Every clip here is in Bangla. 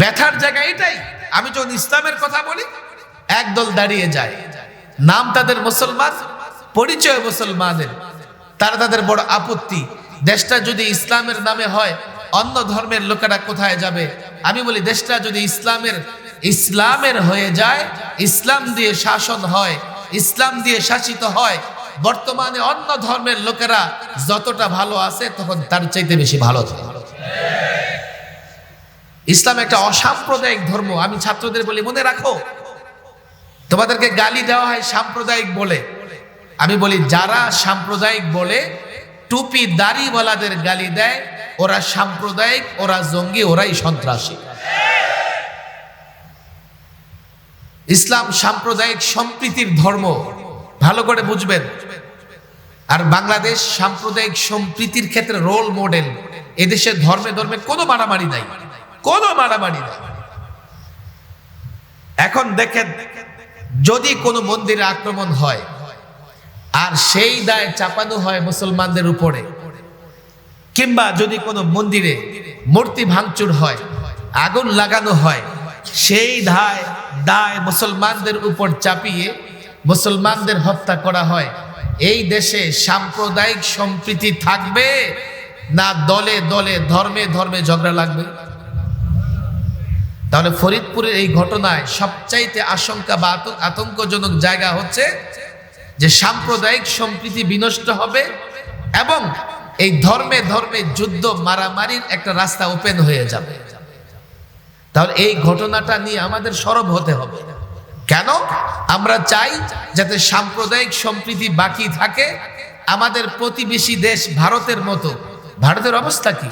ব্যথার জায়গা এটাই। আমি যখন ইসলামের কথা বলি, একদল দাঁড়িয়ে যায়। নাম তাদের মুসলমান, পরিচয় মুসলমানের। তারা তাদের বড় আপত্তি। দেশটা যদি ইসলামের নামে হয়, অন্য ধর্মের লোকেরা কোথায় যাবে? আমি বলি, দেশটা যদি ইসলামের ইসলামের হয়ে যায়, ইসলাম দিয়ে শাসন হয়, ইসলাম দিয়ে শাসিত হয়, বর্তমানে অন্য ধর্মের লোকেরা যতটা ভালো আছে, তখন তার চাইতে বেশি ভালো থাকে ইসলাম একটা অসাম্প্রদায়িক ধর্ম। আমি ছাত্রদের বলি, মনে রাখো, তোমাদেরকে গালি দেওয়া হয় সাম্প্রদায়িক বলে। আমি বলি, যারা সাম্প্রদায়িক বলে, টুপি দাড়িওয়ালাদের গালি দেয়, ওরা সাম্প্রদায়িক, ওরা জঙ্গি, ওরাই সন্ত্রাসী। ইসলাম সাম্প্রদায়িক সম্প্রীতির ধর্ম। ভালো করে বুঝবেন। আর বাংলাদেশ সাম্প্রদায়িক সম্প্রীতির ক্ষেত্রে রোল মডেল এদেশের ধর্মে ধর্মে কোনো মারামারি নাই। কোনো মারামারি নাই। এখন দেখেন, যদি কোনো মন্দিরে আক্রমণ হয়, আর সেই দায় চাপানো হয় মুসলমানদের উপরে, কিংবা যদি কোনো মন্দিরে মূর্তি ভাঙচুর হয়, আগুন লাগানো হয়, সেই দায় দায় মুসলমানদের উপর চাপিয়ে মুসলমানদের হত্যা করা হয়, এই দেশে সাম্প্রদায়িক সম্প্রীতি থাকবে না দলে দলে, ধর্মে ধর্মে ঝগড়া লাগবে? তাহলে ফরিদপুরের এই ঘটনায় সবচাইতে আশঙ্কা বা আতঙ্কজনক জায়গা হচ্ছে যে সাম্প্রদায়িক সম্প্রীতি বিনষ্ট হবে এবং এই ধর্মে ধর্মে যুদ্ধ মারামারির একটা রাস্তা ওপেন হয়ে যাবে। তাহলে এই ঘটনাটা নিয়ে আমাদের সরব হতে হবে। কেন? আমরা চাই যাতে সাম্প্রদায়িক সম্প্রীতি বাকি থাকে। আমাদের প্রতিবেশী দেশ ভারতের মতো। ভারতের অবস্থা কি?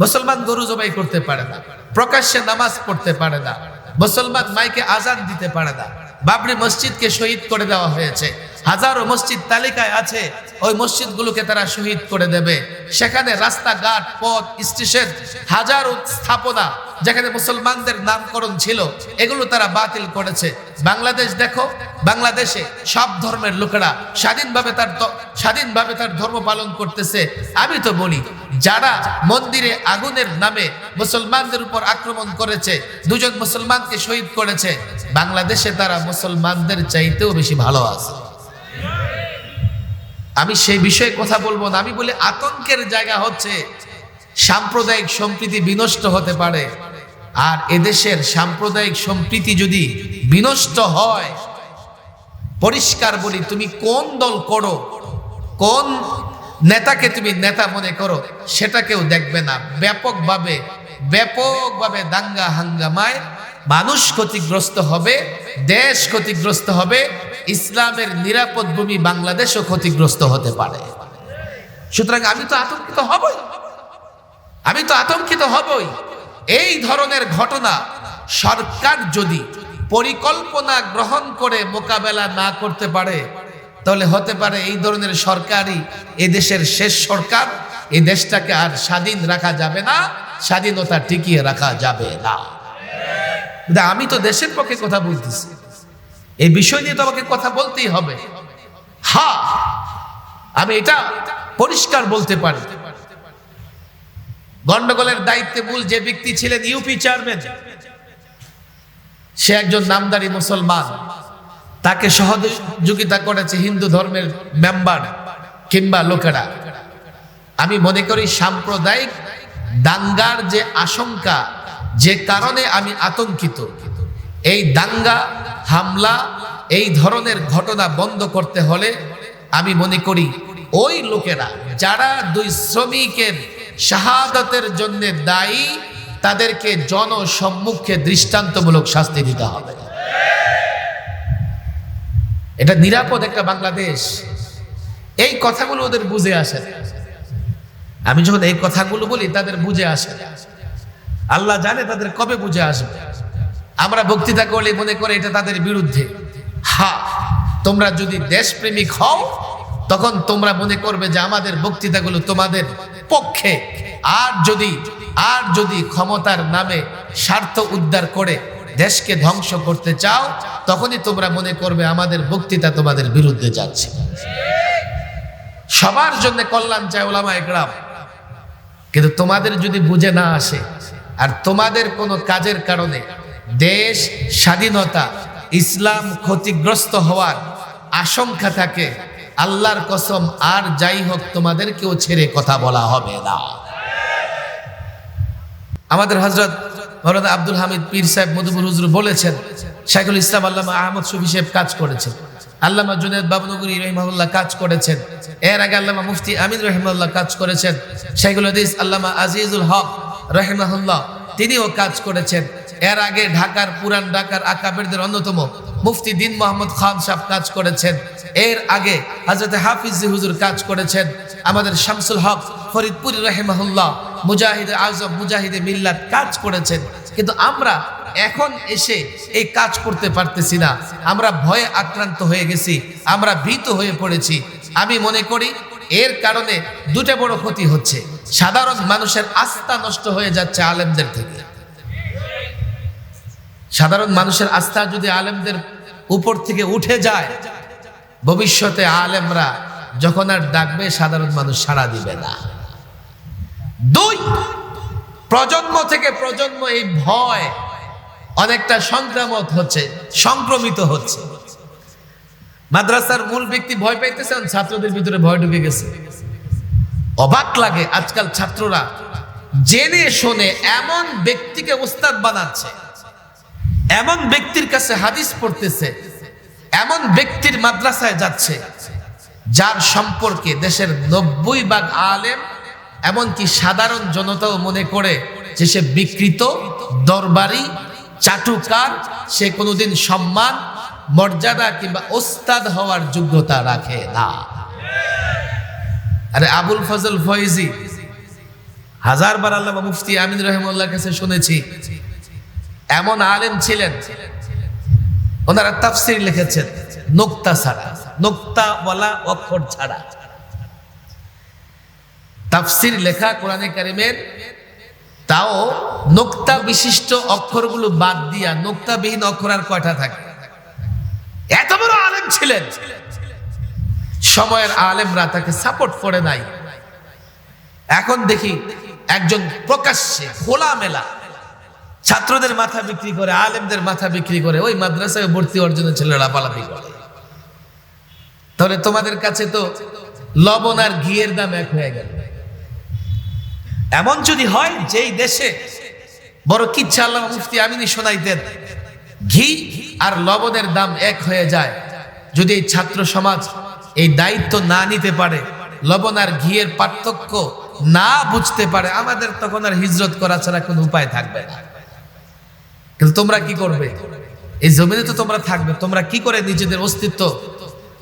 মুসলমান গরু জবাই করতে পারে না। প্রকাশ্যে নামাজ পড়তে পারে না। মুসলমান মাইকে আজান দিতে পারে না। বাবরি মসজিদকে শহীদ করে দেওয়া হয়েছে। হাজারো মসজিদ তালিকায় আছে। ওই মসজিদগুলোকে তারা শহীদ করে দেবে। সেখানে রাস্তাঘাট, পথ, স্টেশন, হাজারো স্থাপনা যেখানে মুসলমানদের নামকরণ ছিল, এগুলো তারা বাতিল করেছে। বাংলাদেশ দেখো, বাংলাদেশে সব ধর্মের লোকেরা স্বাধীনভাবে তার স্বাধীনভাবে তার ধর্ম পালন করতেছে। আমি তো বলি, যারা মন্দিরে আগুনের নামে মুসলমানদের উপর আক্রমণ করেছে, দুজন মুসলমানকে শহীদ করেছে, বাংলাদেশে তারা মুসলমানদের চাইতেও বেশি ভালো আছে। আমি সেই বিষয়ে কথা বলব না। আমি বলি আতঙ্কের জায়গা হচ্ছে সাম্প্রদায়িক সম্প্রীতি বিনষ্ট হতে পারে। আর এদেশের সাম্প্রদায়িক সম্প্রীতি যদি বিনষ্ট হয়, পরিষ্কার বলি, তুমি কোন দল করো, কোন নেতাকে তুমি নেতা মনে করো সেটা কেউ দেখবে না। ব্যাপকভাবে ব্যাপকভাবে দাঙ্গা হাঙ্গামায় মানুষ ক্ষতিগ্রস্ত হবে, দেশ ক্ষতিগ্রস্ত হবে ইসলামের নিরাপদ ভূমি বাংলাদেশও ক্ষতিগ্রস্ত হতে পারে। সুতরাং আমি তো আতঙ্কিত হবই। আমি তো আতঙ্কিত হবই। এই ধরনের ঘটনা সরকার যদি পরিকল্পনা গ্রহণ করে মোকাবেলা না করতে পারে, তাহলে হতে পারে এই ধরনের সরকারই এদেশের শেষ সরকার। এ দেশটাকে আর স্বাধীন রাখা যাবে না, স্বাধীনতা টিকিয়ে রাখা যাবে না। আমি তো দেশের পক্ষে কথা বলতেছি। এই বিষয় নিয়ে তোমাকে কথা বলতেই হবে। হা, আমি এটা পরিষ্কার বলতে পারি। গন্ডগোলের দায়িত্বে মূল যে ব্যক্তি ছিলেন ইউপি চেয়ারম্যান সে একজন নামদারি মুসলমান। তাকে সহযোগিতা করেছে হিন্দু ধর্মের মেম্বার কিংবা লোকেরা। আমি মনে করি সাম্প্রদায়িক দাঙ্গার যে আশঙ্কা, যে কারণে আমি আতঙ্কিত। এই দাঙ্গা হামলা, এই ধরনের ঘটনা বন্ধ করতে হলে আমি মনে করি ওই লোকেরা যারা দুই শ্রমিকের শাহাদতের জন্য দায়ী, তাদেরকে জনসম্মুখে দৃষ্টান্তমূলক শাস্তি দিতে হবে এটা নিরাপদ একটা বাংলাদেশ এই কথাগুলো ওদের বুঝে আসে। আমি যখন এই কথাগুলো বলি, তাদের বুঝে আসে। আল্লাহ জানে তাদের কবে বুঝে আসবে আমরা বক্তৃতা করলে মনে করে এটা তাদের বিরুদ্ধে। হা, তোমরা যদি দেশপ্রেমিক হও, তখন তোমরা মনে করবে যে আমাদের বক্তৃতাগুলো তোমাদের পক্ষে। আর যদি আর যদি ক্ষমতার নামে স্বার্থ উদ্ধার করে দেশকে ধ্বংস করতে চাও, তখনই তোমরা মনে করবে আমাদের বক্তৃতা তোমাদের বিরুদ্ধে যাচ্ছে। সবার জন্য কল্যাণ চায় ওলামা একরাম। কিন্তু তোমাদের যদি বুঝে না আসে, আর তোমাদের কোনো কাজের কারণে দেশ স্বাধীনতা, ইসলাম ক্ষতিগ্রস্ত হওয়ার আশঙ্কা থাকে, আল্লাহর কসম আর যাই হোক তোমাদেরকেও ছেড়ে কথা বলা হবে না। আমাদের হজরত আব্দুল হামিদ পীর সাহেব মধুপুর হুজুর বলেছেন, শাইখুল ইসলাম আল্লামা আহমদ শফি সাহেব কাজ করেছেন, আল্লামা জুনেদ বাবনগরী রহিমাহুল্লাহ কাজ করেছেন, এর আগে আল্লামা মুফতি আমিন রহিমাল্লাহ কাজ করেছেন, শাইখুল হাদিস আল্লামা আজিজুল হক রহিমাহুল্লাহ তিনিও কাজ করেছেন এর আগে ঢাকার, পুরান ঢাকার আকাবেরদের অন্যতম মুফতি দিন মোহাম্মদ খান সাহেব কাজ করেছেন। এর আগে হজরত হাফিজ হুজুর কাজ করেছেন। আমাদের শামসুল হক ফরিদপুর রহেমাহুল্লাহ, মুজাহিদ আজম, মুজাহিদে মিল্লাত কাজ করেছেন। কিন্তু আমরা এখন এসে এই কাজ করতে পারতেছি না। আমরা ভয়ে আক্রান্ত হয়ে গেছি, আমরা ভীত হয়ে পড়েছি। আমি মনে করি এর কারণে দুটো বড় ক্ষতি হচ্ছে। সাধারণ মানুষের আস্থা নষ্ট হয়ে যাচ্ছে আলেমদের থেকে। সাধারণ মানুষের আস্থা যদি আলেমদের উপর থেকে উঠে যায়, ভবিষ্যতে আলেমরা যখন আর ডাকবে, সাধারণ মানুষ সাড়া দিবে না। দুই, প্রজন্ম থেকে প্রজন্ম এই ভয় অনেকটা সংক্রামক হচ্ছে, সংক্রমিত হচ্ছে। মাদ্রাসার মূল ব্যক্তি ভয় পাইতেছেন ছাত্রদের ভিতরে ভয় ঢুকে গেছে। অবাক লাগে আজকাল ছাত্ররা জেনে শুনে এমন ব্যক্তিকে উস্তাদ বানাচ্ছে। এমন ব্যক্তির কাছে হাদিস পড়তেছে, এমন ব্যক্তির মাদ্রাসায় যাচ্ছে, যার সম্পর্কে দেশের নব্বই ভাগ আলেম, এমনকি সাধারণ জনতাও মনে করে যে সে বিকৃত, দরবারি, চাটুকার, সে কোনোদিন সম্মান, মর্যাদা কিংবা ওস্তাদ হওয়ার যোগ্যতা রাখে না। আরে আবুল ফজল ফয়েজি হাজার বার আল্লাহ মুফতি আমিন রহমুল্লাহর কাছে শুনেছি এমন আলেম ছিলেন। ওনারা তাফসির লিখেছেন, নোক্তা ছাড়া। নোক্তা বলা অক্ষর ছাড়া। তাফসির লেখা কোরআনে কারিমের, তাও নোক্তা বিশিষ্ট অক্ষরগুলো বাদ দিয়া, নোক্তাবিহীন অক্ষর আর কয়টা থাকে? এত বড় আলেম ছিলেন। সময়ের আলেমরা তাকে সাপোর্ট করে নাই। এখন দেখি একজন প্রকাশ্যে খোলা মেলা ছাত্রদের মাথা বিক্রি করে, আলেমদের মাথা বিক্রি করে, ওই মাদ্রাসায় ভর্তি অর্জনের ছেলেরা পালাপি করে। তাহলে তোমাদের কাছে তো লবণ আর ঘিয়ের দাম এক হয়ে গেল। এমন যদি হয়, যেই দেশে বড় কিচ্ছা আল্লাহ মুফতি আমিনি শোনাইতেন, ঘি আর লবণের দাম এক হয়ে যায়। যদি এই ছাত্র সমাজ এই দায়িত্ব না নিতে পারে, লবণ আর ঘিয়ের পার্থক্য না বুঝতে পারে, আমাদের তখন আর হিজরত করা ছাড়া কোনো উপায় থাকবে না। কিন্তু তোমরা কি করবে? এই জমিনে তো তোমরা থাকবে। তোমরা কি করে নিজেদের অস্তিত্ব,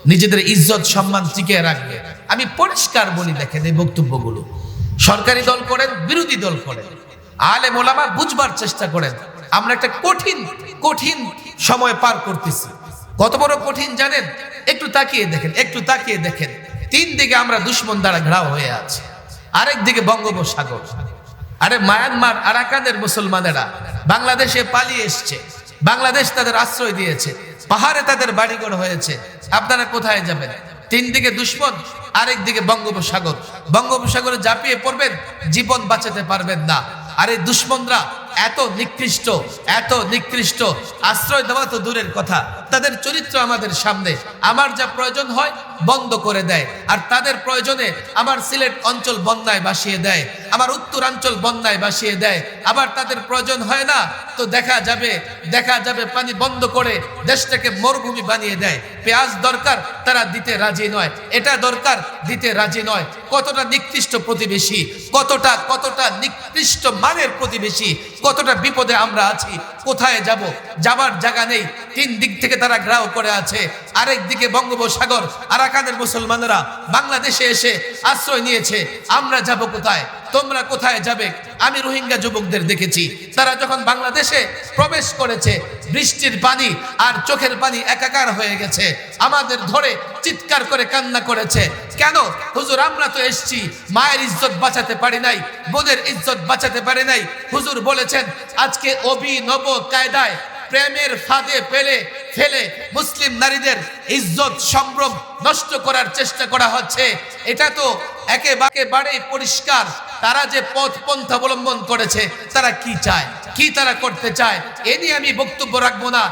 নিজেদের ইজ্জত, সম্মান টিকিয়ে রাখবে? আমি পরিষ্কার বলি, দেখেন এই বক্তব্যগুলো। সরকারি দল করেন, বিরোধী দল করেন। আলে মোলামা বুঝবার চেষ্টা করেন। আমরা একটা কঠিন কঠিন সময় পার করতেছি। কত বড় কঠিন, জানেন? একটু তাকিয়ে দেখেন, একটু তাকিয়ে দেখেন। তিন দিকে আমরা দুশ্মন দ্বারা ঘেরাও হয়ে আছে। আরেক দিকে বঙ্গোপসাগর। আরে মায়ানমার, আরাকানের মুসলমানেরা বাংলাদেশে পালিয়ে এসছে। বাংলাদেশ তাদের আশ্রয় দিয়েছে। পাহাড়ে তাদের বাড়িঘর হয়েছে। আপনারা কোথায় যাবেন? তিন দিকে দুশ্মন, আরেক দিকে বঙ্গোপসাগর। বঙ্গোপসাগরে ঝাঁপিয়ে পড়বেন, জীবন বাঁচাতে পারবেন না। আর এই দুশ্মনরা, এত নিকৃষ্ট এত নিকৃষ্ট। আশ্রয় দেওয়া তো দূরের কথা। তাদের চরিত্র আমাদের সামনে। আমার যা প্রয়োজন হয়, বন্ধ করে দেয়। আর তাদের প্রয়োজনে আমার সিলেট অঞ্চল বন্যায় বাসিয়ে দেয়। আমার উত্তরাঞ্চল বন্যায় বাসিয়ে দেয়। আবার তাদের প্রয়োজন হয় না, তো দেখা যাবে দেখা যাবে পানি বন্ধ করে দেশটাকে মরুভূমি বানিয়ে দেয়। পেঁয়াজ দরকার, তারা দিতে রাজি নয়। এটা দরকার, দিতে রাজি নয়। কতটা নিকৃষ্ট প্রতিবেশী, কতটা কতটা নিকৃষ্ট মানের প্রতিবেশী, কতটা বিপদে আমরা আছি, কোথায় যাব, যাবার জায়গা নেই। তিন দিক থেকে তারা গ্রাহ করে আছে। আরেক দিকে বঙ্গোপসাগর, আরাকানের মুসলমানেরা বাংলাদেশে এসে আশ্রয় নিয়েছে। আমরা যাব কোথায়? তোমরা কোথায় যাবে? আমি রোহিঙ্গা যুবকদের দেখেছি। তারা যখন বাংলাদেশে প্রবেশ করেছে, বৃষ্টির পানি আর চোখের পানি একাকার হয়ে গেছে। আমাদের ধরে চিৎকার করে কান্না করেছে। কেন? হুজুর, আমরা তো এসছি। মায়ের ইজ্জত বাঁচাতে পারি নাই, বোনের ইজ্জত বাঁচাতে পারি নাই। হুজুর বলেছেন, আজকে অভিনব কায়দায় প্রেমের ফাঁদে পেলে ফেলে মুসলিম নারীদের ইজ্জত, সম্ভ্রম নষ্ট করার চেষ্টা করা হচ্ছে। এটা তো একেবারে পরিষ্কার। তারা যে পথ পন্থা অবলম্বন করেছে, তারা কি চায়? কি তারা করতে চায়? এ নিয়ে আমি বক্তব্য রাখব না।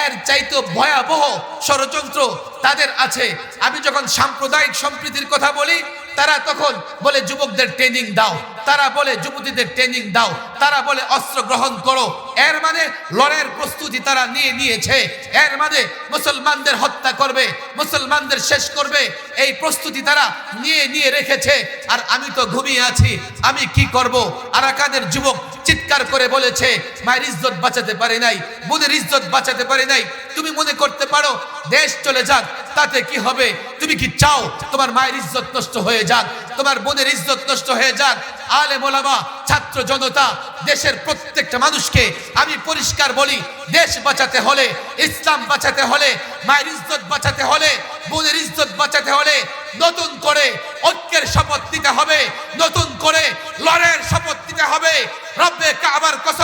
এর চাইতো ভয়াবহ ষড়যন্ত্র তাদের আছে। আমি যখন সাম্প্রদায়িক সম্প্রীতির কথা বলি, তারা তখন বলে, যুবকদের ট্রেনিং দাও। তারা বলে, যুবতীদের ট্রেনিং দাও। তারা বলে, অস্ত্র গ্রহণ করো। এর মানে লড়াইয়ের প্রস্তুতি তারা নিয়ে নিয়েছে। এর মানে মুসলমানদের হত্যা করবে, মুসলমানদের শেষ করবে। এই প্রস্তুতি তারা নিয়ে নিয়ে রেখেছে। আর আমি তো ঘুমিয়ে আছি, আমি কি করব? আরাকানের যুবক চিৎকার করে বলেছে, মায়ের ইজ্জত বাঁচাতে পারে নাই, বোনের ইজ্জত বাঁচাতে পারে নাই। তুমি মনে করতে পারো, দেশ চলে যাক তাতে কি হবে? তুমি কি চাও তোমার মায়ের ইজ্জত নষ্ট হয়ে যাক? তোমার বোনের ইজ্জত নষ্ট হয়ে যাক? আলে মোলামা, ছাত্র জনতা, দেশের প্রত্যেকটা মানুষকে আমি পরিষ্কার বলি, দেশ বাঁচাতে হলে, ইসলাম বাঁচাতে হলে, মায়ের ইজ্জত বাঁচাতে হলে, বোনের ইজ্জত বাঁচাতে হলে নতুন করে ঐক্যের শপথ নিতে হবে, নতুন করে লড়াইয়ের শপথ নিতে হবে। রব্বে কাবার কসম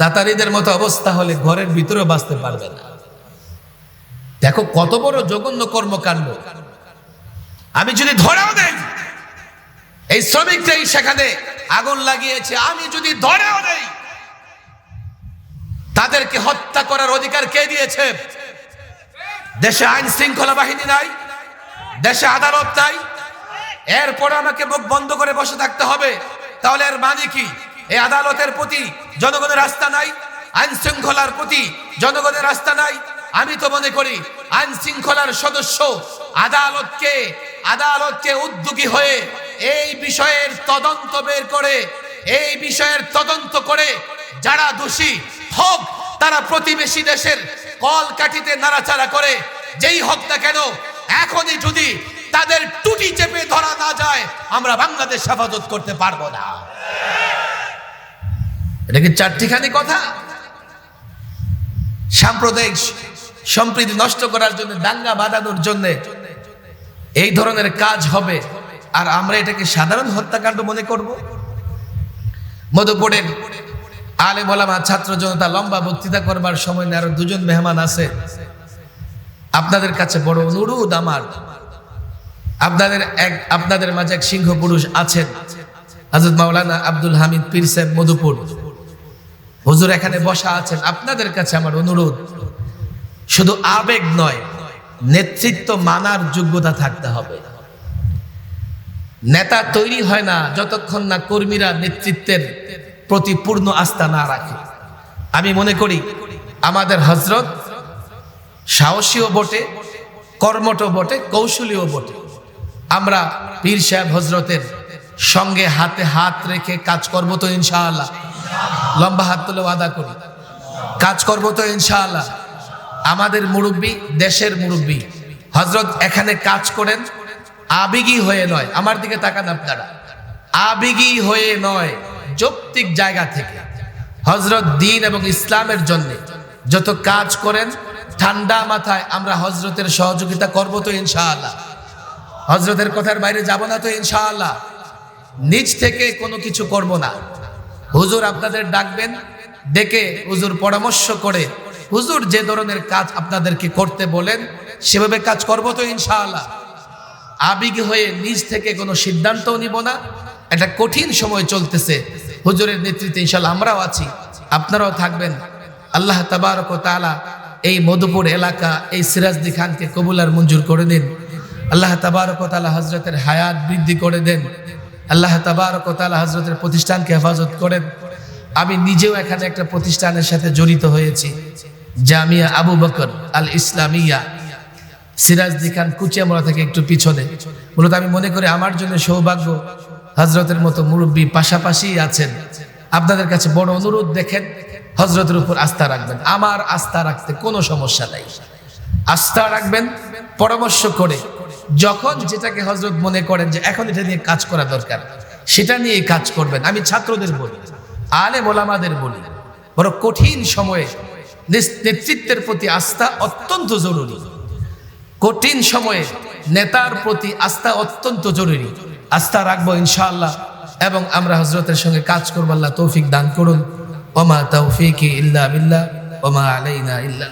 তাতারিদের মতো অবস্থা হলে ঘরের ভিতরে বাঁচতে পারবে না। দেখো কত বড় জঘন্য কর্মকাণ্ড। আমি যদি ধরেও দেই, এই শ্রমিকটাই সেখানে আগুন লাগিয়েছে, আমি যদি ধরেও দেই, তাদেরকে হত্যা করার অধিকার কে দিয়েছে? দেশে আইন শৃঙ্খলা বাহিনী নাই, দেশে আদালত নাই, এরপরে আমাকে মুখ বন্ধ করে বসে থাকতে হবে, তাহলে এর মানে কি? এই আদালতের প্রতি জনগণের রাস্তা নাই, আইন শৃঙ্খলার প্রতি জনগণের রাস্তা নাই। আমি তো মনে করি আইন শৃঙ্খলার সদস্য আদালতকে আদালতকে উদ্যোগী হয়ে এই বিষয়ের তদন্ত বের করে, এই বিষয়ের তদন্ত করে যারা দোষী হোক, তারা প্রতিবেশী দেশের কল কাঠিতে নাড়াচাড়া করে, যেই হোক না কেন, এখনই যদি তাদের টুটি চেপে ধরা না যায়, আমরা বাংলাদেশ হেফাজত করতে পারব না। এটা কি চারটিখানি কথা? সাম্প্রদায়িক সম্প্রীতি নষ্ট করার জন্য, দাঙ্গা বাঁধানোর জন্য এই ধরনের কাজ হবে। আর আমরা এটাকে সাধারণ হত্যাকাণ্ড মনে করব। মধুপুরের আলে মোলামা ছাত্র জনতা লম্বা বক্তৃতা করবার সময় আরও দুজন মেহমান আছে। আপনাদের কাছে বড় অনুরোধ আমার। আপনাদের এক, আপনাদের মাঝে এক সিংহ পুরুষ আছেন। হাজরত মাওলানা আব্দুল হামিদ পীর সাহেব মধুপুর। হুজুর এখানে বসা আছেন। আপনাদের কাছে আমার অনুরোধ, শুধু আবেগ নয়, নেতৃত্ব মানার যোগ্যতা থাকতে হবে। নেতা তৈরি হয় না যতক্ষণ না কর্মীরা নেতৃত্বের প্রতি পূর্ণ আস্থা না রাখে। আমি মনে করি, আমাদের হজরত সাহসীও বটে, কর্মঠ বটে কৌশলীও বটে। আমরা পীর সাহেব হজরতের সঙ্গে হাতে হাত রেখে কাজ করব তো ইনশাআল্লাহ। লম্বা হাত তুলে আদা করি। কাজ করব তো ইনশাআল্লাহ। আমাদের মুরব্বী দেশের মুরব্বী। হজরত এখানে কাজ করেন, আবেগী হয়ে নয়। আমার দিকে তাকান আপনারা। আবেগী হয়ে নয়, যৌক্তিক জায়গা থেকে। হজরত দিন এবং ইসলামের জন্য যত কাজ করেন, ঠান্ডা মাথায় আমরা হজরতের সহযোগিতা করব তো ইনশাআল্লাহ। হজরতের কথার বাইরে যাব না তো ইনশাআল্লাহ। নিজ থেকে কোনো কিছু করব না। হুজুর আপনাদের ডাকবেন, ডেকে হুজুর পরামর্শ করে, হুজুর যে ধরনের কাজ আপনাদেরকে করতে বলেন, সেভাবে কাজ করব তো ইনশাআল্লাহ। আবেগী হয়ে নিজ থেকে কোনো সিদ্ধান্তও নিব না। একটা কঠিন সময় চলতেছে। হুজুরের নেতৃত্বে ইনশাল্লাহ আমরাও আছি, আপনারাও থাকবেন। আল্লাহ তাবারক ও তাআলা এই মধুপুর এলাকা, এই সিরাজদি খানকে কবুলার মঞ্জুর করে দিন। আল্লাহ তাবারক ও তাআলা হজরতের হায়াত বৃদ্ধি করে দেন। আল্লাহ তাবারক ও তাআলা হজরতের প্রতিষ্ঠানকে হেফাজত করেন। আমি নিজেও এখানে একটা প্রতিষ্ঠানের সাথে জড়িত হয়েছি। জামিয়া আবু বকর আল ইসলামিয়া সিরাজদি খান কুচিয়ামোড়া থেকে একটু পিছনে। মূলত আমি মনে করি আমার জন্য সৌভাগ্য হজরতের মতো মুরব্বী পাশাপাশি আছেন। আপনাদের কাছে বড় অনুরোধ, দেখেন হজরতের উপর আস্থা রাখবেন। আমার আস্থা রাখতে কোনো সমস্যা নাই। আস্থা রাখবেন, পরামর্শ করে যখন যেটাকে হজরত মনে করেন যে এখন এটা নিয়ে কাজ করা দরকার, সেটা নিয়ে কাজ করবেন। আমি ছাত্রদের বলি আলে মোলামাদের বলি বড় কঠিন সময়ে নেতৃত্বের প্রতি আস্থা অত্যন্ত জরুরি। কঠিন সময়ে নেতার প্রতি আস্থা অত্যন্ত জরুরি। আস্থা রাখব ইনশাআল্লাহ এবং আমরা হজরতের সঙ্গে কাজ করব। আল্লাহ তৌফিক দান করুন। ওমা তৌফিক ইল্লা বিল্লাহ, ওমা আলাইনা ইল্লা।